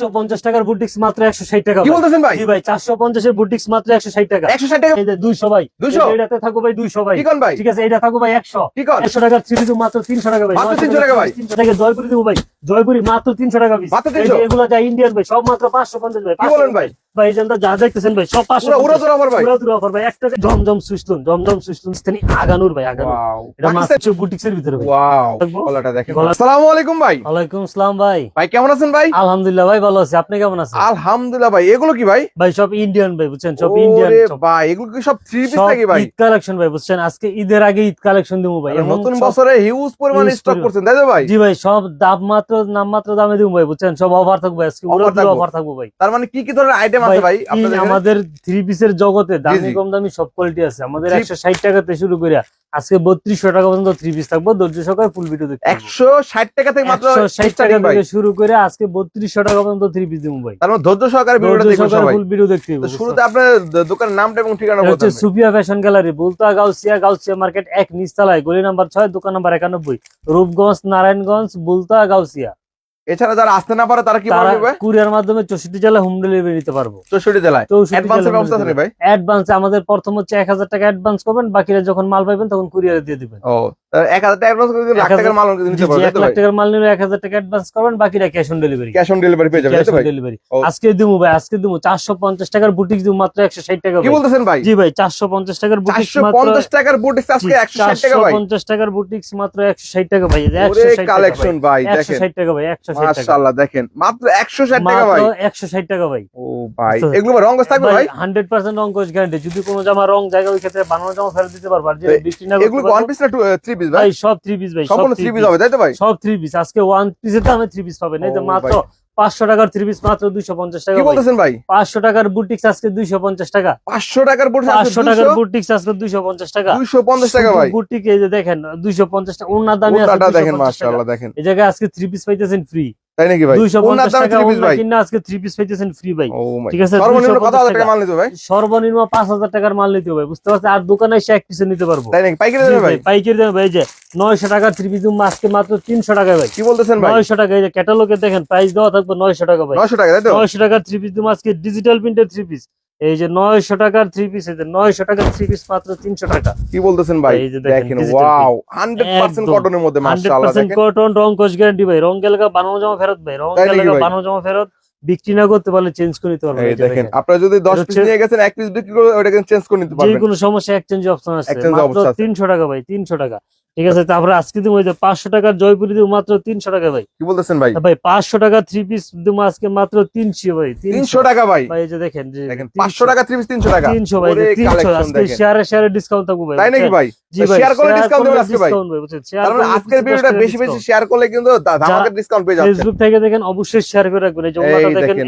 চারশো পঞ্চাশ টাকার বুটিক্স মাত্র একশো ষাট টাকা কি বলতেছেন ভাই? জি ভাই চারশো পঞ্চাশের বুটিক্স মাত্র একশো ষাট টাকা। একশো ষাট টাকা দুইশো ভাই। 200? এটাতে থাকো ভাই দুইশো ভাই। ভাই? ঠিক আছে এটা থাকো ভাই একশো। একশো টাকার থ্রি পিস মাত্র তিনশো টাকা ভাই। মাত্র 300 টাকা ভাই। তিনশো টাকা। জয়পুরি দেবো ভাই। জয়পুরি মাত্র তিনশো টাকা পিস মাত্র 300? এগুলো যা ইন্ডিয়ান ভাই সব মাত্র পাঁচশো পঞ্চাশ ভাই। কি বলেন ভাই? ভাই যা দেখতেছেন ভাই সব পাঁচশো পুরো উড়ো আমার ভাই। পুরো অফার ভাই। একটা জমজম সুইসলুন জমজম সুইসলুন স্থানি আগানুর ভাই আগানুর। এটা মাত্র বুটিক্স এর ভিতরে ওয়াও। গলাটা দেখেন। আসসালামু আলাইকুম ভাই। ওয়ালাইকুম আসসালাম ভাই। ভাই কেমন আছেন ভাই? আলহামদুলিল্লাহ ভাই ভালো আছি। আপনি কেমন আছেন? আলহামদুলিল্লাহ ভাই। এগুলো কি ভাই? ভাই সব ইন্ডিয়ান ভাই বুঝছেন? সব ইন্ডিয়ান ভাই এগুলো কি সব থ্রি পিস নাকি ভাই? ঈদ কালেকশন ভাই বুঝছেন? আজকে ঈদের আগে ঈদ কালেকশন দেবো ভাই। নতুন বছরে হিউজ পরিমাণে স্টক করছেন তাই তো ভাই? জি ভাই সব দাম মাত্র নাম মাত্র দামে দেবো ভাই বুঝছেন? সব অফার থাকবে আজকে। অফার থাকব। ভাই। তার মানে কি কি ধরনের আইটেম আছে ভাই আপনাদের আমাদের থ্রি পিসের জগতে দামি কম দামি সব কোয়ালিটি আছে। আমাদের ষাট টাকাতে শুরু করে আজকে বত্রিশশো টাকা পর্যন্ত থ্রি পিস থাকব। ধৈর্য সহকারে ফুল ভিডিও দেখতে টাকা থেকে মাত্র টাকা থেকে শুরু করে আজকে বত্রিশশো টাকা পর্যন্ত থ্রি পিস দেবো ভাই। তার মানে ধৈর্য সহকারে ভিডিওটা ধৈর্য সবাই। ফুল ভিডিও দেখতে হবে শুরুতে আপনার দোকানের নামটা এবং ঠিকানা হচ্ছে Sufia fashion gallery Bulta Gausia Gausia market এক নিচতলায় গলি নাম্বার ছয় দোকান নাম্বার একানব্বই। রূপগঞ্জ নারায়ণগঞ্জ বুলতা গাউসিয়া। এছাড়া যারা আসতে না পারে তারা কি তারা পারবে কুরিয়ার মাধ্যমে চৌষট্টি জেলায় হোম ডেলিভারি নিতে পারব। চৌষট্টি জেলায়? অ্যাডভান্সের ব্যবস্থা আছে ভাই? অ্যাডভান্স আমাদের প্রথম হচ্ছে এক হাজার টাকা অ্যাডভান্স করবেন বাকিরা যখন মাল পাইবেন তখন কুরিয়ারে দিয়ে দিবেন। ও এক হাজার টাকা অ্যাডভান্স করে লাখ টাকার মাল নিতে জি, এক লাখ টাকার মাল নিলে এক হাজার টাকা অ্যাডভান্স করবেন বাকিরা cash on delivery cash on delivery পেয়ে যাবে ক্যাশ অন ডেলিভারি আজকে দিবো ভাই আজকে টাকার বুটিক মাত্র টাকা কি বলতেছেন ভাই? জি ভাই চারশো পঞ্চাশ টাকার বুটিক আজকে টাকা ভাই। পঞ্চাশ টাকার বুটিক্স মাত্র একশো ষাট টাকা ভাই। একশো ওরে কালেকশন ভাই। একশো দেখেন। ষাট টাকা ভাই টাকা। মাশাআল্লাহ দেখেন। মাত্র টাকা ভাই। মাত্র একশো ষাট টাকা ভাই। ও ভাই এগুলো রং থাকবে ভাই রং গ্যারান্টি যদি কোনো জামা রং জায়গা ওই ক্ষেত্রে বানানো জামা ফেরত দিতে পারব। আর বিক্রি না এগুলো ওয়ান পিস না থ্রি পিস ভাই? ভাই সব থ্রি পিস ভাই সম্পূর্ণ থ্রি থ্রি পিস হবে তাই তো ভাই? সব থ্রি পিস আজকে ওয়ান পিসের দামে থ্রি পিস পাবেন এই যে মাত্র পাঁচশো টাকার থ্রি পিস মাত্র দুইশো পঞ্চাশ টাকা বলতেছেন ভাই? পাঁচশো টাকার বুটিক্স আজকে দুইশো পঞ্চাশ টাকা। পাঁচশো টাকার বুট পাঁচশো টাকার বুটিক্স আজকে দুইশো পঞ্চাশ টাকা। দুইশো পঞ্চাশ টাকা ভাই। বুটিক এই যে দেখেন দুইশো পঞ্চাশ টাকা ওনার দামে দেখেন 250 টাকা। দেখেন। এই জায়গায় আজকে থ্রি পিস পাইতেছেন ফ্রি তাই নাকি ভাই? দুইশো ওনার পঞ্চাশ দাম টাকা থ্রি পিস ওনা ভাই? কিনা আজকে থ্রি পিস পাইতেছেন ফ্রি ভাই। ঠিক আছে সর্বনিম্ন কত হাজার টাকা টাকা। মাল নিতে ভাই? সর্বনিম্ন পাঁচ হাজার টাকার মাল নিতে হবে বুঝতে পারছেন? আর দোকানে এসে এক পিসে নিতে পারব। তাই নাকি? পাইকারি দেবে ভাই, ভাই? পাইকারি দেবে ভাই যে পিস আজকে মাত্র তিনশো টাকা ভাই। কি বলতেছেন ভাই? নয়শো টাকা এই যে ক্যাটালগে দেখেন প্রাইস দেওয়া থাকবে নয়শো টাকা ভাই। টাকা তাই তো? পিস আজকে ডিজিটাল প্রিন্টের থ্রি পিস এই যে নয়শো টাকার থ্রি পিস এই যে নয়শো টাকার থ্রি পিস মাত্র তিনশো টাকা। কি বলতেছেন ভাই? দেখেন, ওয়াও হান্ড্রেড পার্সেন্ট একদম। কটনের মধ্যে মাশাআল্লাহ পার্সেন্ট দেখেন। কটন রং কোচ গ্যারান্টি ভাই। রং গেলে বানানো জামা ফেরত ভাই রং তাই নাকি গেলে ভাই? বানানো জামা ফেরত। বিক্রি না করতে পারলে চেঞ্জ করে নিতে পারবেন। এই দেখেন। আপনারা যদি দশ এটা পিস নিয়ে গেছেন এক পিস বিক্রি করে ওটা কিন্তু চেঞ্জ করে নিতে যে কোনো সমস্যা এক্সচেঞ্জ অপশন আছে। মাত্র option আছে। তিনশো টাকা ভাই তিনশো টাকা। ঠিক আছে তারপরে আজকে ওই যে পাঁচশো টাকার জয়পুরি দিব মাত্র তিনশো টাকা ভাই। কি বলতেছেন ভাই? ভাই পাঁচশো টাকা থ্রি পিস দিব আজকে মাত্র তিনশো ভাই তিনশো। টাকা ভাই? ভাই এই যে দেখেন পাঁচশো টাকা ত্রিশ তিনশো টাকা। তিনশো ভাই তিনশো আজকে শেয়ারে শেয়ারে ডিসকাউন্ট থাকব ভাই তাই নাকি ভাই? জি ভাই করলে discount দেবেন আজকে ভাই? তার মানে আজকের ভিডিওটা বেশি বেশি শেয়ার করলে কিন্তু ধামাকা ডিসকাউন্ট পেয়ে যাচ্ছেন ফেসবুক থেকে দেখেন অবশ্যই শেয়ার করে রাখবেন। এই যে ওনাটা দেখেন।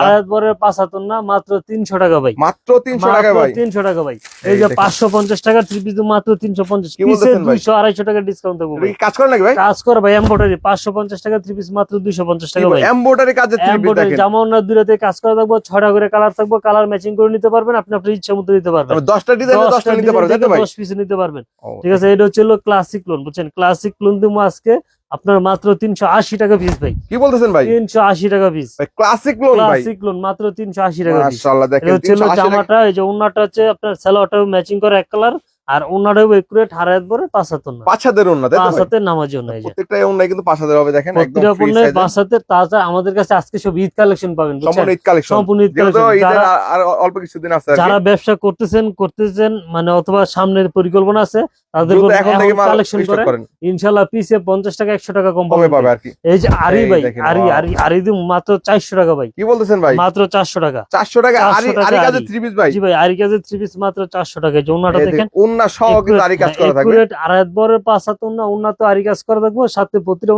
আড়াই বরের পাঁচ হাতন না মাত্র তিনশো টাকা ভাই। মাত্র তিনশো টাকা ভাই। তিনশো টাকা ভাই। এই যে পাঁচশো পঞ্চাশ টাকা থ্রি পিস মাত্র তিনশো পঞ্চাশ। কি বলতেছেন ভাই? দুইশো আড়াইশো টাকা ডিসকাউন্ট দেবো ভাই। কি কাজ করে নাকি ভাই? কাজ করে ভাই এম্বয়ডারি পাঁচশো পঞ্চাশ টাকা থ্রি পিস মাত্র দুইশো পঞ্চাশ টাকা ভাই। জামা অন্য কাজ করা থাকব ছটা করে কালার থাকব কালার ম্যাচিং করে নিতে পারবেন আপনি আপনার ইচ্ছা মতো নিতে পারবেন। দশটা ডিজাইন দশটা নিতে পারো তাই তো ভাই। দশ পিস নিতে পারবেন। ঠিক আছে এটা হচ্ছে ক্লাসিক লোন বুঝছেন? ক্লাসিক লোন দিব আজকে আপনার মাত্র তিনশো আশি টাকা পিস ভাই। কি বলতেছেন ভাই? তিনশো আশি টাকা piece classic lawn classic lawn মাত্র তিনশো আশি টাকা পিস হচ্ছে হলো 380 টাকা জামাটা এই যে ওনাটা হচ্ছে আপনার সালোয়ারটা ম্যাচিং করে এক কালার আর ওনারও একুরেট হারায়াত পরে পাঁচ হাতের না পাঁচ হাজার ওন্না তাই পাঁচ হাতের ওন্নাই কিন্তু পাঁচ হাজার হবে দেখেন একদম প্রতিটা ফ্রি পণ্যে পাঁচ হাতের তাছাড়া আমাদের কাছে আজকে সব ঈদ কালেকশন পাবেন সম্পূর্ণ ঈদ কালেকশন সম্পূর্ণ ঈদ কালেকশন যারা আর- আর অল্প কিছুদিন আছে যারা ব্যবসা করতেছেন করতেছেন মানে অথবা সামনের পরিকল্পনা আছে তাদের দ্রুত এখন থেকে কালেকশন করেন। ইনশাল্লাহ পিসে পঞ্চাশ টাকা একশো টাকা কম পাবে। আর কি। এই যে আরি ভাই আরি আরি আরি দিম মাত্র চারশো টাকা ভাই। কি বলতেছেন ভাই? মাত্র চারশো টাকা। চারশো টাকা আরি আরি কাজের আরি। পিস ভাই। জি ভাই আরি কাজের থ্রি পিস মাত্র চারশো টাকা। যৌনাটা এই দেখেন দেখেন ওন্না সহ কিন্তু আরি কাজ করা থাকবে। আড়াইত বরের পাঁচ হাত উন্না উন্না তো আরি কাজ করা থাকব সাথে প্রতিটা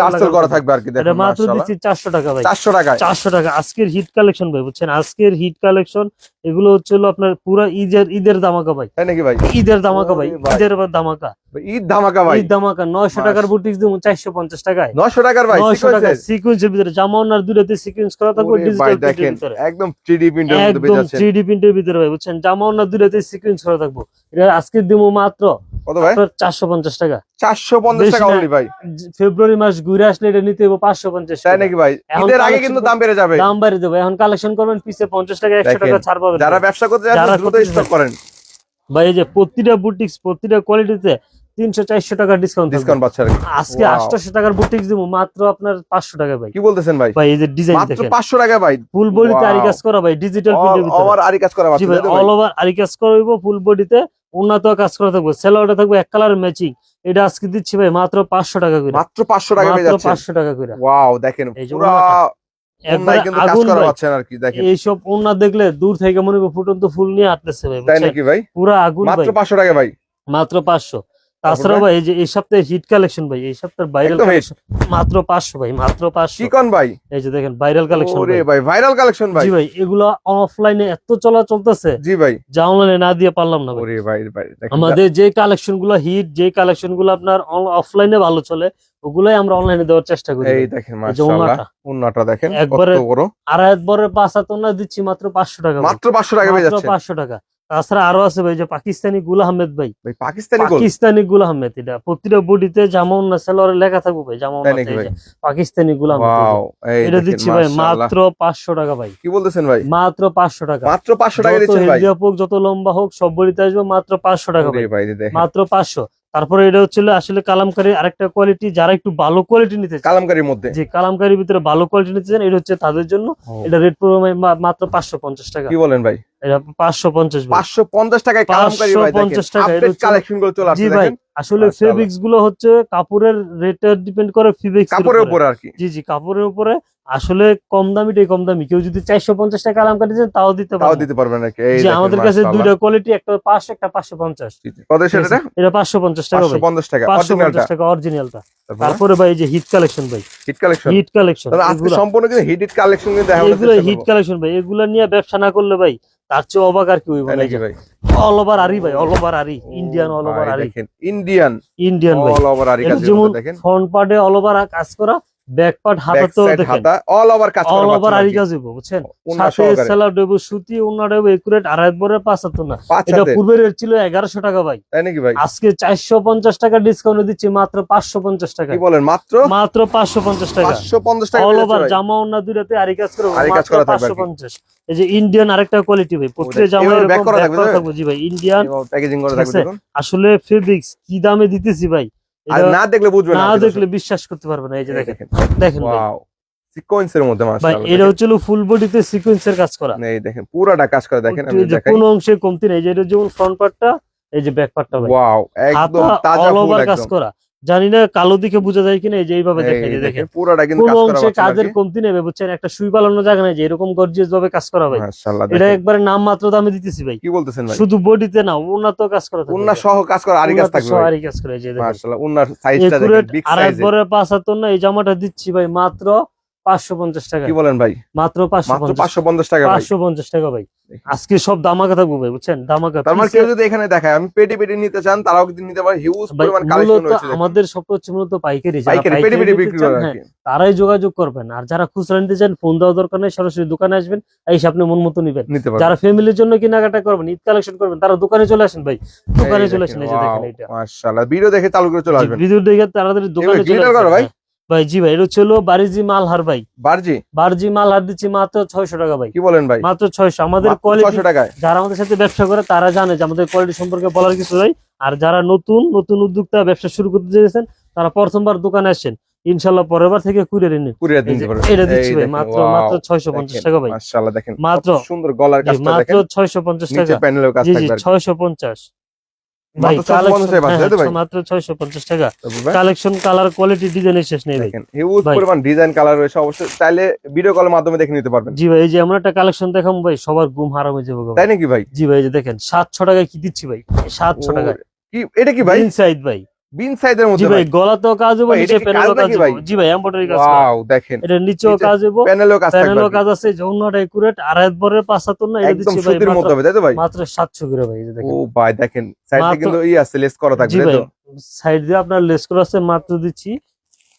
টার্সেল করা থাকবে। আর কি দেখেন মাত্র দিচ্ছি চারশো টাকা ভাই। টাকা আজকের হিট কালেকশন ভাই বুঝছেন? আজকের হিট কালেকশন এগুলো হচ্ছে হলো আপনার পুরো ঈদের ঈদের দামাকা ভাই। তাই নাকি ভাই? ঈদের দামাকা ভাই। ঈদের দামাকা ঈদ ধামাকা ভাই। ঈদ দামাকা নয়শো টাকার বুটিক্স টাকায়। নশো টাকার ভাই নয়শো টাকা সিকোয়েন্সের সিকুয়েন্সের ভিতরে সিকুয়েন্স করা থাকবে ডিজিটাল দেখেন একদম প্রিন্টের মধ্যে একদম প্রিন্টের ভিতরে ভাই বুঝছেন? সিকুয়েন্স করা থাকব। এটা আজকে দিব মাত্র কত ভাই? টাকা। ভাই। ফেব্রুয়ারি মাস ঘুরে আসলে এটা নিতে হবে পাঁচশো পঞ্চাশ তাই নাকি ভাই? ঈদের আগে কিন্তু দাম বেড়ে যাবে। দাম বাড়িয়ে দেবো এখন কালেকশন করবেন পিসে পঞ্চাশ টাকা একশো দেখেন, টাকা ছাড় পাবেন। যারা ব্যবসা করতে যারা যাচ্ছেন দ্রুত স্টক করেন। ভাই এই যে প্রতিটা বুটিক্স প্রতিটা কোয়ালিটিতে তিনশো চারশো টাকা ডিসকাউন্ট ডিসকাউন্ট পাচ্ছে আজকে. আটশো টাকার বুটিক্স দিব মাত্র আপনার পাঁচশো টাকা ভাই। কি বলতেছেন ভাই? ভাই এই যে ডিজাইন মাত্র পাঁচশো টাকা ভাই। ফুল বডিতে. আরি কাজ করা ভাই ডিজিটাল প্রিন্টের আরি কাজ করা? অল ওভার আরি কাজ করা ফুল বডিতে উন্নত কাজ করা থাকবে। সেলোয়ারটা থাকবে এক কালার ম্যাচিং এটা আজকে দিচ্ছি ভাই মাত্র পাঁচশো টাকা করে। মাত্র পাঁচশো টাকা মাত্র পাঁচশো টাকা করে। ওয়াও দেখেন পুরা এইসব ওনা দেখলে দূর থেকে মনে হবে ফুটন্ত ফুল নিয়ে আটতেছে ভাই তাই নাকি ভাই? পুরা আগুন মাত্র পাঁচশো টাকা ভাই। মাত্র পাঁচশো। তাছাড়া ভাই? যে এই সপ্তাহে হিট কালেকশন ভাই এই সপ্তাহের ভাইরাল মাত্র পাঁচশো ভাই মাত্র পাঁচশো। কি কন ভাই? এই যে দেখেন ভাইরাল কালেকশন ওরে ভাই। ভাইরাল কালেকশন ভাই। জি ভাই এগুলো অফলাইনে এত চলা চলতেছে। জি ভাই। যা অনলাইনে না দিয়ে পারলাম না ভাই। ওরে ভাই ভাই আমাদের যে কালেকশনগুলো হিট যে কালেকশনগুলো আপনার অফলাইনে ভালো চলে ওগুলাই আমরা অনলাইনে দেওয়ার চেষ্টা করি এই দেখেন মাশাআল্লাহ। উন্নাটা দেখেন একবারে- আর একবারের পাঁচ হাত দিচ্ছি মাত্র পাঁচশো টাকা মাত্র পাঁচশো টাকা পেয়ে মাত্র যাচ্ছে। পাঁচশো টাকা। তাছাড়া আরও আছে ভাই যে পাকিস্তানি গুল আহমেদ ভাই। পাকিস্তানি পাকিস্তানি গুল আহমেদ এটা প্রতিটা বডিতে জামাউন না সেলরে লেখা থাকবে ভাই জামাউন? পাকিস্তানি গুল আহমেদ। এটা দিচ্ছি ভাই মাত্র পাঁচশো টাকা ভাই। কি বলতেছেন ভাই? মাত্র পাঁচশো টাকা। মাত্র পাঁচশো টাকা দিচ্ছেন ভাই। হোক যত লম্বা হোক সব বডিতে আসবে মাত্র পাঁচশো টাকা ভাই। মাত্র পাঁচশো। তারপরে এটা হচ্ছিল আসলে কালামকারী আরেকটা কোয়ালিটি যারা একটু ভালো কোয়ালিটি নিতে কালামকারীর মধ্যে? যে কালামকারীর ভিতরে ভালো কোয়ালিটি নিতে চান এটা হচ্ছে তাদের জন্য। এটা রেট পড়বে মাত্র পাঁচশো পঞ্চাশ টাকা। কি বলেন ভাই? এটা পাঁচশো পঞ্চাশ ভাই। পাঁচশো পঞ্চাশ টাকায় কালামকারী ভাই 550 টাকা, আপডেট কালেকশনগুলো চলে জি আসছে ভাই দেখেন। আসলে। ফেব্রিক্সগুলো হচ্ছে কাপড়ের রেটটা ডিপেন্ড করে ফেব্রিক্স কাপড়ের উপরে আর কি। জি জি কাপড়ের উপরে। আসলে কম দামিটাই কম দামি। কেউ যদি চারশো পঞ্চাশ টাকা কালামকারী চান তাও দিতে তাও দিতে পারবেন নাকি? আমাদের কাছে দুইটা কোয়ালিটি একটা পাঁচশো একটা পাঁচশো পঞ্চাশ। এটা? পাঁচশো পঞ্চাশ টাকা পঞ্চাশ টাকা পাঁচশো পঞ্চাশ টাকা অরিজিনালটা তারপরে? ভাই যে হিট কালেকশন ভাই। হিট কালেকশন হিট কালেকশন সম্পূর্ণ কিন্তু হিট হিট কালেকশন এগুলো হিট কালেকশন ভাই এগুলো নিয়ে ব্যবসা না করলে ভাই তার চেয়ে অবাক আর কি ভাই। অল ওভার আরি ভাই অল ওভার আরি ইন্ডিয়ান অল ওভার আরি ইন্ডিয়ান ইন্ডিয়ান ভাই। অল ওভার আরি যেমন ফ্রন্ট পার্টে অল ওভার কাজ করা ব্যাক পার্ট হাতা তো সাইড দেখেন। অল ওভার কাজ অল ওভার আরি কাজ হইব বুঝছেন? উন্না সাথে সেলার দেবো সুতি উন্না দেবো একুরেট না এটা রেট ছিল টাকা ভাই। তাই নাকি ভাই? আজকে চারশো পঞ্চাশ টাকা ডিসকাউন্ট দিচ্ছি মাত্র পাঁচশো পঞ্চাশ টাকা। কি বলেন মাত্র? মাত্র টাকা। অল ওভার জামা দুইটাতে আরি কাজ করে আরি কাজ করা থাকবে আর পাঁচশো কি। পঞ্চাশ। এই যে ইন্ডিয়ান আরেকটা কোয়ালিটি ভাই প্রত্যেক জামা করা? থাকবে জি ভাই ইন্ডিয়ান প্যাকেজিং করে থাকবে আসলে ফেব্রিক্স কি দামে দিতেছি ভাই? আর না দেখলে বুঝবে না দেখলে বিশ্বাস করতে পারবে না এই যে দেখেন দেখেন। ওয়াও সিকোয়েন্সের মধ্যে ভাই মাশাআল্লাহ এটা হচ্ছিল ফুল বডিতে সিকোয়েন্সের কাজ করা। এই দেখেন পুরাটা কাজ করা দেখেন আমি দেখাই। কোনো অংশে কমতি নেই যে এটা যেমন ফ্রন্ট পার্টটা এই যে ব্যাক পার্টটা ভাই। ওয়াও একদম তাজা ফুল একদম কাজ করা। জানি না কালো দিকে বোঝা যায় কিনা এই যে এইভাবে এই দেখেন যে দেখেন পুরোটা কিন্তু করা অংশে কাজের কমতি নেবে বুঝছেন? একটা সুই পালানো জায়গা নাই যে এরকম গর্জিয়াস ভাবে কাজ করা ভাই এটা একবার নাম মাত্র দামে দিতেছি ভাই। কি বলতেছেন ভাই? শুধু বডিতে না উন্নত কাজ করা ওনা সহ কাজ করা আরি কাজ থাকবে সহ আরি কাজ করে যে দেখেন। মাশাআল্লাহ উন্নার সাইজটা দেখেন বিগ বিগ আর সাইজে একবারে পাঁচ হাতর না এই জামাটা দিচ্ছি ভাই মাত্র পাঁচশো পঞ্চাশ টাকা। কি বলেন ভাই? মাত্র পাঁচশো পঞ্চাশ। টাকা পাঁচশো পঞ্চাশ টাকা ভাই। আজকে সব দামাকা থাকব ভাই বুঝছেন? দামাকা তার মানে piece এ- কেউ যদি এখানে দেখায় আমি পেটি পেটি নিতে চান তারাও কিন্তু নিতে পারে। হিউজ পরিমাণ কালেকশন মূলত আমাদের সব হচ্ছে মূলত পাইকারি পাইকারি পেটি পাইকারি বিক্রি চান, করে আর হ্যাঁ, তারাই যোগাযোগ করবেন। আর যারা খুচরা নিতে চান ফোন দেওয়া দরকার নেই সরাসরি দোকানে আসবেন এসে আপনি মন মতো নিবেন। যারা ফ্যামিলির জন্য কেনাকাটা করবেন ঈদ কালেকশন করবেন তারা দোকানে চলে আসেন ভাই। দোকানে চলে আসেন এই যে দেখেন এটা মাশাআল্লাহ। ভিডিও দেখে চালু করে চলে আসবেন। বিদ্যুৎ দেখে তাড়াতাড়ি দোকানে চলে ভাই? ভাই জি ভাই এটা হলো বারিজি মালহার ভাই। বারজি? বারজি মালহার দিচ্ছি মাত্র ছয়শো টাকা ভাই। কি বলেন ভাই? মাত্র ছয়শো। আমাদের যারা আমাদের সাথে ব্যবসা করে তারা জানে যে আমাদের কোয়ালিটি সম্পর্কে বলার কিছু নাই। আর যারা নতুন নতুন উদ্যোক্তা ব্যবসা শুরু করতে চেয়েছেন তারা প্রথমবার দোকানে আসছেন ইনশাল্লাহ পরের বার থেকে কুরিয়ার নিন। কুরিয়ার দিন মাত্র মাত্র 650 টাকা ভাই। মাশাআল্লাহ মাত্র সুন্দর পঞ্চাশ টাকা। নিচে প্যানেলের ভাই মাত্র 650 টাকায় পাচ্ছেন, তাই তো ভাই? কালেকশন মাত্র ছয়শো পঞ্চাশ টাকা। কালেকশন কালার কোয়ালিটি ডিজাইনের শেষ নেই দেখেন হিউজ পরিমাণ ডিজাইন কালার রয়েছে অবশ্যই। চাইলে ভিডিও কলের মাধ্যমে দেখে নিতে পারবেন। জি ভাই এই যে আমরা একটা কালেকশন দেখাম ভাই সবার ঘুম হারাম হয়ে যাবে তাই নাকি ভাই? জি ভাই এই যে দেখেন সাতশো টাকায় কি দিচ্ছি ভাই? টাকা কি এটা কি ভাই? ইনসাইড ভাই। বিন সাইজের জি মধ্যে ভাই। গলা তো কাজ হবে নিচে প্যানেলও কাজ হব? জি ভাই এমব্রয়ডারি কাজ ওয়াও দেখেন। এটা নিচেও কাজ হবে প্যানেলও কাজ থাকবে প্যানেলও কাজ আছে যৌনটা একুরেট আর একবারের পাঁচ তো না এটা দিচ্ছি ভাই সুতির মতো মাত্র- হবে তাই তো ভাই? মাত্র সাতশো করে ভাই এই দেখেন। ও ভাই দেখেন সাইডে কিন্তু ই আছে লেস করা থাকবে তাই তো? সাইড দিয়ে আপনার লেস করা আছে মাত্র দিচ্ছি।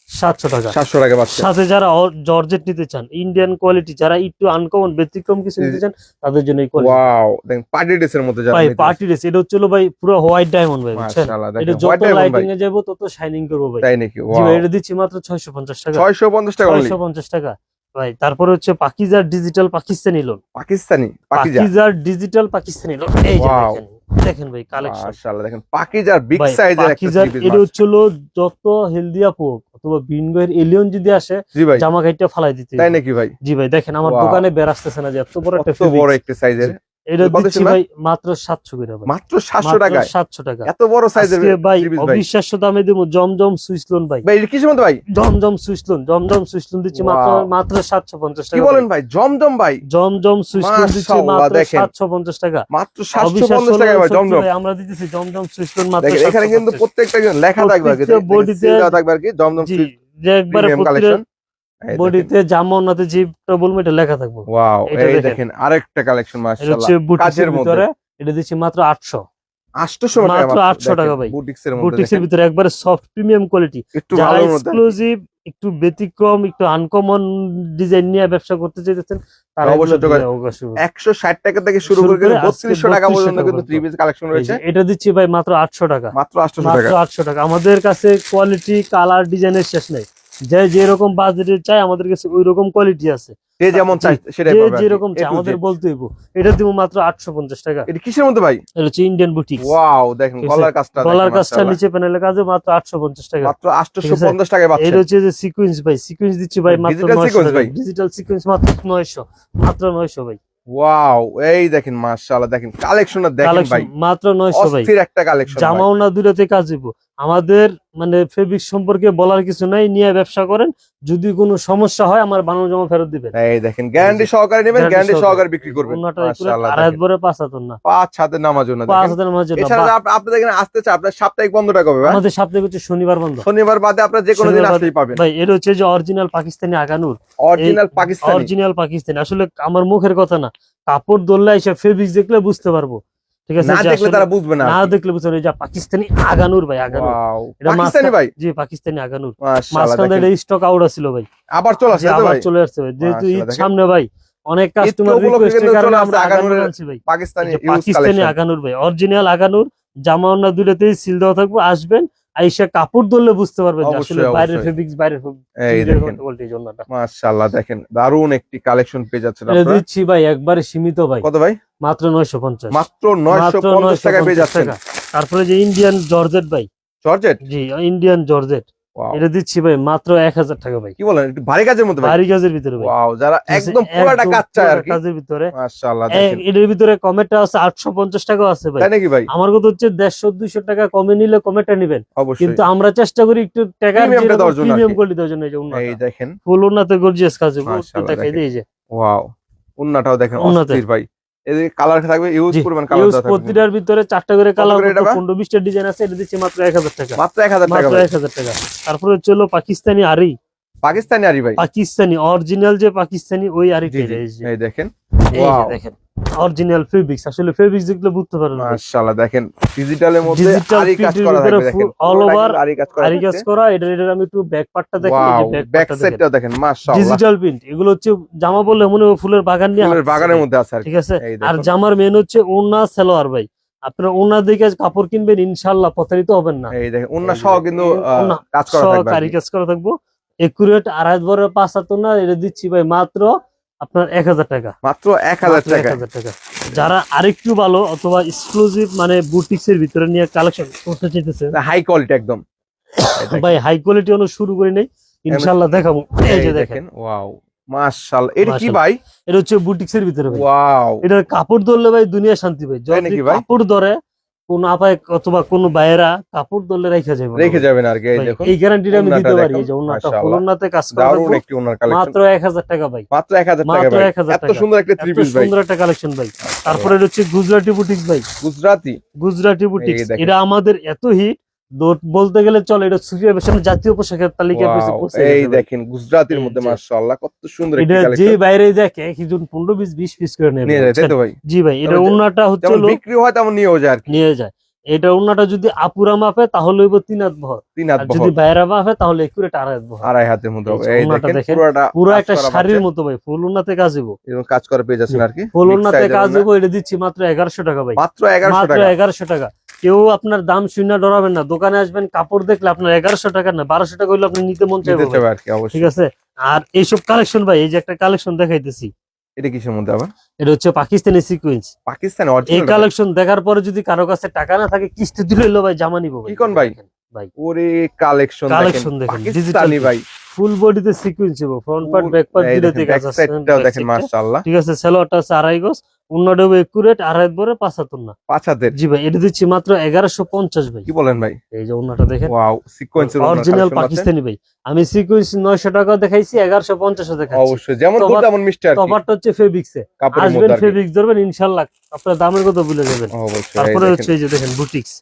সাতশো টাকা। সাতশো টাকা সাথে যারা জর্জেট নিতে চান ইন্ডিয়ান কোয়ালিটি যারা একটু আনকমন ব্যতিক্রম কিছু নিতে চান তাদের জন্য ওয়াও দেখেন পার্টি ড্রেসের মধ্যে ভাই পার্টি ড্রেস এটা ভাই পুরো হোয়াইট ডায়মন্ড ভাই বুঝছেন? এটা যত লাইটিং এ যাব তত শাইনিং করব ভাই। তাই নাকি? এটা দিচ্ছি মাত্র ছয়শো পঞ্চাশ টাকা। 650 টাকা only। ছয়শো পঞ্চাশ টাকা। ভাই তারপরে হচ্ছে পাকিজার ডিজিটাল পাকিস্তানি লোন পাকিস্তানি পাকিজা। পাকিজার ডিজিটাল পাকিস্তানি লোন এই যে দেখেন। দেখেন ভাই কালেকশন মাশাআল্লাহ দেখেন পাকিজার বিগ সাইজের একটা পাকিজার এটা হচ্ছিল যত হেলদি পোক অথবা বিনগয়ের এলিয়ন যদি আসে জামা কাইটা ফালাই দিতে তাই নাকি ভাই? জি ভাই দেখেন আমার দোকানে বের আসতেছে না যে এত বড় একটা বড় একটা সাইজের এটা কত দিচ্ছি ভাই মাত্র সাতশো করে ভাই। মাত্র 700 টাকায়? সাতশো টাকা। এত বড় সাইজের ভাই থ্রি পিস ভাই। অবিশ্বাস্য দামে দিব জমজম সুইচ লোন ভাই। Zamzam switch lawn Zamzam switch lawn দিচ্ছি মাত্র মাত্র সাতশো পঞ্চাশ কি টাকা বলেন ভাই? জমজম ভাই। জমজম সুইচ লোন দিচ্ছি মাত্র দেখেন। সাতশো পঞ্চাশ টাকা। মাত্র 750 টাকায় ভাই জমজম। ভাই, আমরা দিতেছি জমজম সুইচ লোন মাত্র এখানে কিন্তু প্রত্যেকটা লেখা থাকবে আর কি। থাকবে আর জমজম একবারে বডিতে জামা ওনাতে যেটা বলব এটা লেখা থাকব। ওয়াও এই দেখেন। আরেকটা কালেকশন মাশাআল্লাহ। মধ্যে। এটা দিচ্ছি মাত্র 800 টাকা মাত্র 800 টাকা ভাই। বুটিক্সের মধ্যে বুটিক্সের ভিতরে একবারে সফট প্রিমিয়াম কোয়ালিটি একটু এক্সক্লুসিভ একটু ব্যতিক্রম একটু আনকমন ডিজাইন নিয়ে ব্যবসা করতে চাইতেছেন তারা অবশ্যই এগুলো দিয়ে 160 টাকা থেকে শুরু শুরু করে করে কিন্তু আজকে 3200 টাকা পর্যন্ত কিন্তু থ্রি পিস কালেকশন রয়েছে। এটা দিচ্ছি ভাই মাত্র আটশো টাকা। মাত্র 800 মাত্র টাকা। আটশো টাকা। আমাদের কাছে কোয়ালিটি কালার ডিজাইনের শেষ নেই। যে যেরকম বাজেটের চাই আমাদের কাছে ওই রকম কোয়ালিটি আছে। যে যেমন চাই সেটাই পাবে যেরকম চাই আমাদের বলতে হইব। এটা দিব মাত্র আটশো পঞ্চাশ টাকা। এটা কিসের মধ্যে ভাই? এটা হচ্ছে ইন্ডিয়ান বুটিক ওয়াও দেখেন। গলার কাজটা দেখেন কাজটা নিচে প্যানেলের কাজে মাত্র আটশো পঞ্চাশ টাকা। মাত্র 850 টাকায় এটা পাচ্ছেন হচ্ছে যে সিকুয়েন্স ভাই সিকুয়েন্স দিচ্ছি ভাই মাত্র Digital নয়শো sequence টাকা। ভাই? ডিজিটাল সিকুয়েন্স মাত্র নয়শো মাত্র নয়শো ভাই। ওয়াও এই দেখেন মাশাআল্লাহ দেখেন কালেকশনটা দেখেন ভাই। মাত্র নয়শো ভাই। অস্থির একটা কালেকশন জামাও না দুটাতে কাজ হইব আমাদের মানে ফেব্রিক সম্পর্কে বলার কিছু নাই নিয়ে ব্যবসা করেন। যদি কোনো সমস্যা হয় আমার বানানো জমা ফেরত দিবেন। এই দেখেন গ্যারান্টি সহকারে নেবেন গ্যারান্টি সহকারে। বিক্রি করবেন। আড়াই দেখেন। ভরে পাঁচ হাজার না পাঁচ হাতে নামাজ না পাঁচ দেখেন। হাজার মাঝে এছাড়া আপ- আপনাদের এখানে আসতে চাই আপনার সাপ্তাহিক বন্ধটা কবে আমাদের সাপ্তাহিক হচ্ছে শনিবার বন্ধ। শনিবার বাদে আপনারা যে কোনো দিন আসলেই পাবেন। ভাই এটা হচ্ছে যে original Pakistani Agha Noor. Original Pakistani. Original Pakistani. আসলে আমার মুখের কথা না কাপড় ধরলে এসে ফেব্রিক দেখলে বুঝতে পারব। ঠিক আছে না দেখলে আসলে- তারা বুঝবে না না দেখলে বুঝতে পারবে যা পাকিস্তানি আগানুর ভাই আগানুর। এটা পাকিস্তানি ভাই? জি পাকিস্তানি আগানুর। মাশাআল্লাহ এটা স্টক আউট ছিল ভাই। আবার চলে আসছে আবার চলে আসছে ভাই। যেহেতু। সামনে ভাই অনেক কাস্টমার উপলক্ষে রিকোয়েস্টের কারণে আমরা আগানুর ভাই। পাকিস্তানি আগানুর ভাই অরিজিনাল আগানুর জামা ওনা দুটাতেই সিল দেওয়া থাকবে আসবেন। আইসা কাপড় ধরলে বুঝতে পারবেন আসলে বাইরের। ফেব্রিক্স বাইরের মাশাআল্লাহ দেখেন দারুণ একটি কালেকশন পেয়ে যাচ্ছেন আপনারা। দিচ্ছি ভাই একবারে সীমিত ভাই। কত ভাই? মাত্র নয়শো পঞ্চাশ। মাত্র 950 টাকা পেয়ে যাচ্ছেন। তারপরে যে ইন্ডিয়ান জর্জেট ভাই। জর্জেট জি ইন্ডিয়ান জর্জেট এটা দিচ্ছি ভাই মাত্র এক হাজার টাকা ভাই। কি বলেন? ভারী কাজের মধ্যে ভারী কাজের ভিতরে ওয়াও যারা একদম পুরাটা কাজ চায় আর কাজের ভিতরে। মাশাআল্লাহ এটার ভিতরে কমেটা আছে আটশো পঞ্চাশ টাকাও আছে ভাই। তাই নাকি ভাই? আমার কথা হচ্ছে দেড়শো দুইশো টাকা কমে নিলে কমেটা নিবেন। কিন্তু আমরা চেষ্টা করি একটু টাকা প্রিমিয়াম কোয়ালিটি দেওয়ার জন্য এই যে এই দেখেন। ফুল উন্নতে গর্জিয়াস কাজ দেখাই দিয়ে যে। ওয়াও উন্নাটাও দেখেন অস্থির ভাই। এদের কালার থাকবে ইউজ করবেন কালার ইউজ প্রতিটার ভিতরে চারটা করে কালার? ডিজাইন আছে এটা দিচ্ছি মাত্র এক হাজার টাকা। মাত্র 1000 টাকা মাত্র এক হাজার টাকা। তারপরে হচ্ছে হলো পাকিস্তানি আরি। পাকিস্তানি আরি ভাই। পাকিস্তানি অরিজিনাল যে পাকিস্তানি ওই আরি এই দেখেন। দেখেন অরিজিনাল ফেব্রিক্স আসলে ফেব্রিক্স দেখলে বুঝতে মাশাআল্লাহ দেখেন ডিজিটালের মধ্যে আরি কাজ করা থাকবে দেখেন পুরোটা আরি কাজ করা আরি কাজ করা এটা এটার আমি একটু ব্যাক পার্টটা দেখেন ব্যাক দেখেন। মাশাআল্লাহ। ডিজিটাল প্রিন্ট এগুলো হচ্ছে জামা বললে মনে হয় ফুলের বাগান নিয়ে ফুলের বাগানের মধ্যে আছে ঠিক আছে? আর জামার মেন হচ্ছে ওনা সালোয়ার ভাই। আপনারা ওনা দিকে কাপড় কিনবেন ইনশাল্লাহ প্রতারিত হবেন না। এই দেখেন যে সহ কিন্তু কাজ করা থাকবে কাজ করা থাকব। একুরেট আড়াই বড় পাঁচ হাত না এটা দিচ্ছি ভাই মাত্র আপনার এক হাজার টাকা। মাত্র এক হাজার টাকা 1000 টাকা। যারা আরেকটু ভালো অথবা এক্সক্লুসিভ মানে বুটিক্স এর ভিতরে নিয়ে কালেকশন করতে চাইতেছে হাই কোয়ালিটি একদম। ভাই হাই কোয়ালিটি অনু শুরু করি নাই ইনশাল্লাহ দেখাবো। এই যে দেখেন ওয়াও মাশাআল্লাহ। এটা কি ভাই? এটা হচ্ছে বুটিক্স এর ভিতরে ভাই। ওয়াও এটার কাপড় ধরলে ভাই দুনিয়া শান্তি ভাই? কাপড় ধরে কোন আপায় অথবা কোন বাইরা কাপড় দলে রেখে যাবে রেখে যাবেন আর কি এই ভাই, দেখুন। এই গ্যারান্টিটা আমি দিতে পারি যে ওনাটা কাজ করা দারুণ একটি ওনার কালেকশন মাত্র এক হাজার টাকা ভাই। মাত্র 1000 টাকা মাত্র 1000 টাকা এত। সুন্দর একটা থ্রি পিস ভাই। সুন্দর একটা কালেকশন ভাই। তারপরে এটা হচ্ছে গুজরাটি বুটিক ভাই। গুজরাটি? গুজরাটি বুটিক্স এটা আমাদের এত হিট বলতে গেলে চলে এটা সুফিয়া জাতীয় পোশাকের তালিকায় এই দেখেন গুজরাটির মধ্যে। মাশাআল্লাহ কত সুন্দর এটা যে বাইরে দেখে একজন পনেরো বিশ বিশ পিস করে নিয়ে যায় তাই তো ভাই? জি ভাই এটা যেমন- হচ্ছে বিক্রি হয় তেমন নিয়েও যায় আর নিয়ে যায়। এটা যদি আপুরা মাপে তাহলে হইব তিন হাত বহর তিন হাত যদি বাইরা মাপে তাহলে একুরেট আড়াই হাত বহর আড়াই হাতের মতো হবে। এই দেখেন পুরোটা পুরো একটা শাড়ির মতো ভাই ফুল উন্নাতে কাজ হইব। এরকম কাজ করে পেয়ে যাচ্ছেন আর কি? ফুল উন্নাতে কাজ। হইব এটা দিচ্ছি মাত্র এগারোশো টাকা ভাই। মাত্র এগারোশো মাত্র টাকা। এগারোশো টাকা। কেউ আপনার দাম শূন্য ডরাবেন না। দোকানে আসবেন কাপড় দেখলে আপনার এগারোশো টাকা না বারোশো টাকা হইলে আপনি নিতে মন চাইবে ঠিক আছে? আর এইসব কালেকশন ভাই এই যে একটা কালেকশন দেখাইতেছি। এটা কিসের মধ্যে আবার? এটা হচ্ছে পাকিস্তানি সিকুয়েন্স পাকিস্তান এই কালেকশন দেখার পরে যদি কারও কাছে টাকা না থাকে কিস্তি দিলে ভাই জামা নিবো কি কোন ভাই? ওরে কালেকশন দেখেন। ভাই। ফুল বডিতে সিকুয়েন্স হবে ফ্রন্ট পার্ট ব্যাক পার্ট দুটোতে কাজ আছে সাইডটাও দেখেন মাশাআল্লাহ। ঠিক আছে সেলোয়ারটা আছে আড়াই গজ। অন্যটা হবে একুরেট আড়াই বরে পাঁচ হাতুর না। পাঁচ হাতের জি ভাই এটা দিচ্ছি মাত্র এগারোশো পঞ্চাশ ভাই। কি বলেন ভাই? এই যে অন্যটা দেখেন। ওয়াও সিকোয়েন্সের অরিজিনাল পাকিস্তানি ভাই। আমি সিকুয়েন্স নয়শো টাকা দেখাইছি এগারোশো পঞ্চাশও দেখাচ্ছি। অবশ্যই যেমন তেমন মিষ্টি টপারটা হচ্ছে ফেব্রিক্সে আসবেন ফেব্রিক্স ধরবেন ইনশাল্লাহ আপনার দামের কথা ভুলে যাবেন। তারপরে হচ্ছে এই যে দেখেন বুটিক্স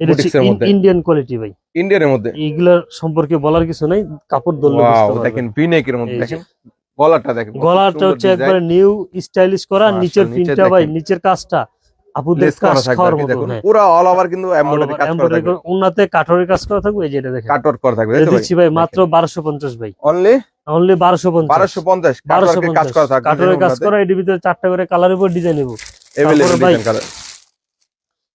এটা হচ্ছে। ইন্ডিয়ান কোয়ালিটি ভাই। ইন্ডিয়ানের মধ্যে? এইগুলার সম্পর্কে বলার কিছু নাই কাপড় পারবেন। দেখেন ভিনেকের মধ্যে দেখেন। গলাটা দেখেন কত গলাটা সুন্দর হচ্ছে design, একবারে নিউ স্টাইলিশ করা মাশাআল্লাহ, নিচের নিচে প্রিন্টটা ভাই দেখেন। নিচের কাজটা আপুদের lace কাজ করা থাকবে খাওয়ার আর কি মতো দেখুন হ্যাঁ পুরো অল ওভার কিন্তু এমব্রয়ডারি কাজ করা থাকবে উন্নাতে কাঠরের কাজ করা থাকবে এই যে এটা দেখেন কাটওয়ার্ক করা থাকবে এটা তাই তো ভাই দিচ্ছি ভাই মাত্র বারোশো পঞ্চাশ ভাই অনলি অনলি বারোশো পঞ্চাশ 1250 বারোশো কাটওয়ার্কের কাজ করা থাকবে কাঠরের কাজ করা এটির ভিতরে চারটা করে কালারের উপর ডিজাইন নেবো अवेलेबल তারপরে ভাই- ডিজাইন কালার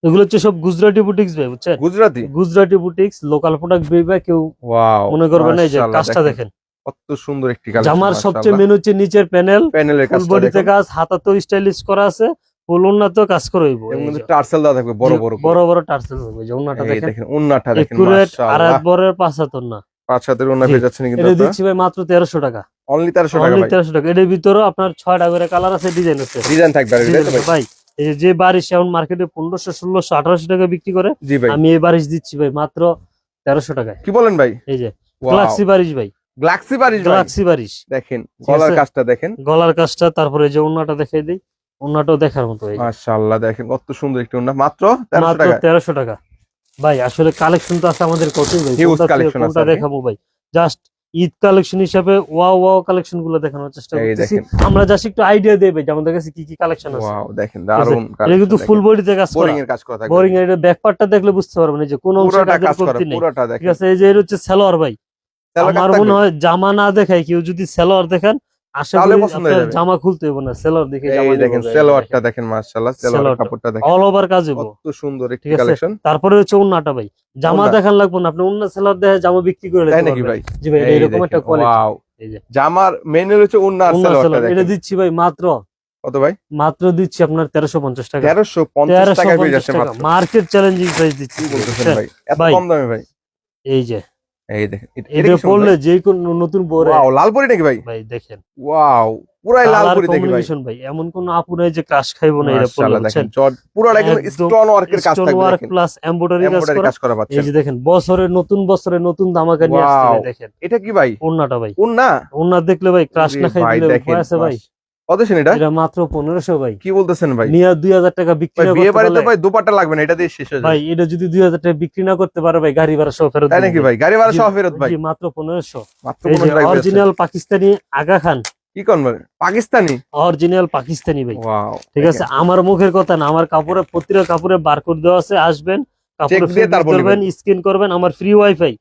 এগুলো হচ্ছে সব গুজরাটি বুটিক্স ভাই বুঝছেন Gujarati Gujarati boutiques local product বেবা কেউ ওয়াও মনে করবে না এই যে কাজটা দেখেন কত সুন্দর একটি কালার জামার সবচেয়ে মেন হচ্ছে নিচের প্যানেল প্যানেলের কাজটা বডিতে কাজ হাতাতেও স্টাইলিশ করা আছে ফুল উন্নাতেও কাজ করে হইব। এর মধ্যে টার্সেল দেওয়া থাকবে বড় বড় বড় বড় টার্সেল হবে যে উন্নাটা দেখেন। দেখেন আর মাশাআল্লাহ বরের পাঁচ হাতর না পাঁচ হাতের উন্না জি। পেয়ে যাচ্ছেন কিন্তু এটা দিচ্ছি ভাই মাত্র তেরোশো টাকা। অনলি 1300 টাকা অনলি ভাই। তেরোশো টাকা। এটার ভিতরে আপনার ছয়টা করে কালার আছে ডিজাইন আছে। ডিজাইন থাকবে আর তো ভাই? এই যে বারিশ এখন মার্কেটে পনেরোশো ষোলোশো আঠারোশো টাকা বিক্রি করে। আমি এই বারিশ দিচ্ছি ভাই মাত্র তেরোশো টাকায়। কি বলেন ভাই? এই যে গ্লাক্সি বারিশ ভাই। Galaxy Barish Galaxy Barish. দেখেন গলার কাজটা দেখেন। গলার কাজটা তারপরে যে উন্নাটা দেখাই দিই। উন্নাটাও দেখার মতো মাশাআল্লাহ দেখেন কত সুন্দর একটি মাত্র 1300 মাত্র টাকা তেরোশো টাকা। ভাই আসলে কালেকশন তো আছে আমাদের কতই ভাই। কোনটা দেখাবো ভাই? জাস্ট ঈদ কালেকশন হিসাবে ওয়াও ওয়াও কালেকশনগুলো দেখানোর চেষ্টা করতেছি। আমরা জাস্ট একটু আইডিয়া দেবে যে আমাদের কাছে কি কি কালেকশন আছে। ওয়াও দেখেন দারুণ কিন্তু ফুল বডিতে কাজ করা। বোরিং এর কাজ করা থাকবে বোরিং এর ব্যাক পার্টটা দেখলে বুঝতে পারবেন যে কোন অংশে কাজ করা করতে নেই। পুরোটা ঠিক আছে? এই যে এর হচ্ছে সেলোয়ার ভাই। আমার মনে হয় জামা না দেখায় কেউ যদি সেলোয়ার দেখান আশা করি আপনার জামা খুলতে হবে না সেলোয়ার দেখে জামা দেখেন সেলোয়ারটা দেখেন। মাশাআল্লাহ সেলোয়ার কাপড়টা দেখেন। অল ওভার কাজ হইব। কত সুন্দর একটি? কালেকশন। তারপরে হচ্ছে উন্নাটা ভাই। জামা। দেখান লাগবে না আপনি উন্না সেলোয়ার দেখে জামা বিক্রি করে নাকি পারবেন। ভাই? জি ভাই এরকম একটা দেখেন, কোয়ালিটি ওয়াও জামার মেন হচ্ছে সেলোয়ারটা এটা দিচ্ছি ভাই মাত্র। কত ভাই? মাত্র দিচ্ছি আপনার তেরোশো পঞ্চাশ টাকা। 1350 টাকা পেয়ে পঞ্চাশ যাচ্ছে টাকা মাত্র। মার্কেট চ্যালেঞ্জিং প্রাইস দিচ্ছি। বলতেছেন ভাই? এত কম দামে ভাই? এই যে। এই দেখেন এটা- সুন্দর পড়লে ভাই? যে কোনো নতুন ওয়াও লাল পরি নাকি ভাই? ভাই দেখেন। ওয়াও পুরাই লাল কালার পরি দেখি ভাই। ভাই এমন কোন আপু নাই যে ক্রাশ খাইবো না এটা পড়লে দেখেন জর্জ একদম একদম স্টোন ওয়ার্কের কাজ থাকবে ওয়ার্ক প্লাস এমব্রয়ডারি কাজ করা। কাজ এই যে দেখেন বছরের নতুন বছরে নতুন দামাকা নিয়ে আসছে দেখেন। এটা কি ভাই? ওন্নাটা ভাই। উন্না ওন্না দেখলে ভাই ক্রাশ না খাই দিলে দেখেন আছে ভাই। কত সেন এটা? এটা মাত্র পনেরোশো ভাই। কি বলতেছেন ভাই? নিয়ে টাকা বিক্রি ভাই বিয়ে বাড়িতে ভাই দুপাট্টা লাগবে না এটা দিয়ে শেষ হয়ে ভাই এটা যদি দুই হাজার টাকা বিক্রি না করতে পারে ভাই গাড়ি ভাড়া সহ ফেরত তাই নাকি ভাই? গাড়ি ভাড়া সহ ফেরত ভাই। মাত্র পনেরোশো। মাত্র এই যে 15 টাকা অরিজিনাল পাকিস্তানি আগা খান। কি কোন ভাই? পাকিস্তানি? অরিজিনাল পাকিস্তানি ভাই। ওয়াও ঠিক আছে আমার মুখের কথা না আমার কাপড়ে প্রতিটা কাপড়ে বারকোড দেওয়া আছে আসবেন কাপড়ে দিয়ে করবেন স্ক্যান করবেন আমার ফ্রি ওয়াইফাই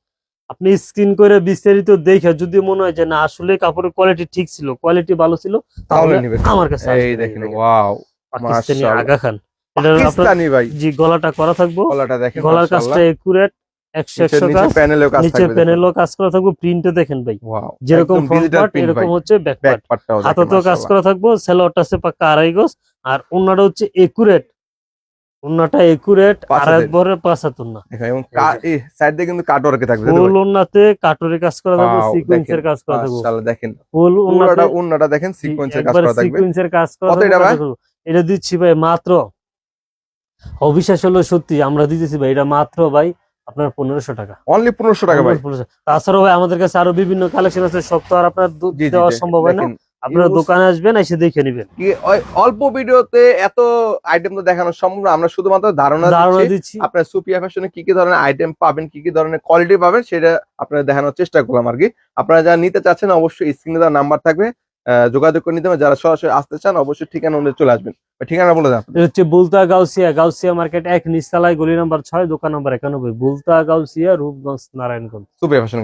আপনি স্ক্রিন করে বিস্তারিত দেখে যদি মনে হয় যে না আসলে কাপড়ের কোয়ালিটি ঠিক ছিল কোয়ালিটি ভালো ছিল তাহলে আমার কাছে এই আসবেন। দেখেন ওয়াও পাকিস্তানি আগা খান। পাকিস্তানি ভাই। জি গলাটা করা থাকব। গলাটা দেখেন গলার কাজটা একুরেট কাজ প্যানেলেও কাজ নিচে প্যানেলও কাজ করা থাকব। প্রিন্টে দেখেন ভাই। যেরকম ফ্রন্ট পার্ট এরকম হচ্ছে ব্যাক পার্ট হাতাতেও কাজ করা থাকব। সেলোয়ারটা আছে পাক্কা আড়াই গজ। আর অন্যটা হচ্ছে একুরেট অন্যটা একুরেট পাঁচ আড়াই হাতের। বরের পাঁচ হাতুর না এবং সাইড দিয়ে কিন্তু কাট থাকবে ফুল ওন্নাতে কাটুরি কাজ করা থাকবে সিকোয়েন্সের কাজ করা থাকবে। মাশাআল্লাহ দেখেন। ফুল ওন্নাতে পুরোটা দেখেন সিকোয়েন্সের কাজ করা থাকবে। সিকোয়েন্সের কাজ করা থাকবে, এটা দিচ্ছি ভাই মাত্র। অবিশ্বাস হলো সত্যি আমরা দিতেছি ভাই এটা মাত্র ভাই আপনার পনেরোশো টাকা। অনলি পনেরোশো টাকা ভাই। তাছাড়াও ভাই আমাদের কাছে আরও বিভিন্ন কালেকশন আছে সব তো আর আপনার দেওয়া সম্ভব হয় না। আপনারা দোকানে আসবেন এসে দেখে নেবেন। অল্প ভিডিওতে এত আইটেম তো দেখানো সম্ভব আমরা শুধুমাত্র ধারণা ধারণা দিচ্ছি। আপনার সুপিয়া ফ্যাশনে কি কি ধরনের আইটেম পাবেন কি কি ধরনের কোয়ালিটি পাবেন সেটা আপনারা দেখানোর চেষ্টা করলাম আর কি। আপনারা যারা নিতে চাচ্ছেন অবশ্যই স্ক্রিনে দেওয়ার নাম্বার থাকবে। যোগাযোগ করে নিতে হবে। যারা সরাসরি আসতে চান অবশ্যই ঠিকানা অনুযায়ী চলে আসবেন। ঠিকানা বলে দেন হচ্ছে বুলতা গাউসিয়া গাউসিয়া মার্কেট এক নিচতলায় গলি নাম্বার ছয় দোকান নাম্বার একানব্বই। বুলতা গাউসিয়া রূপগঞ্জ নারায়ণগঞ্জ। Super fashion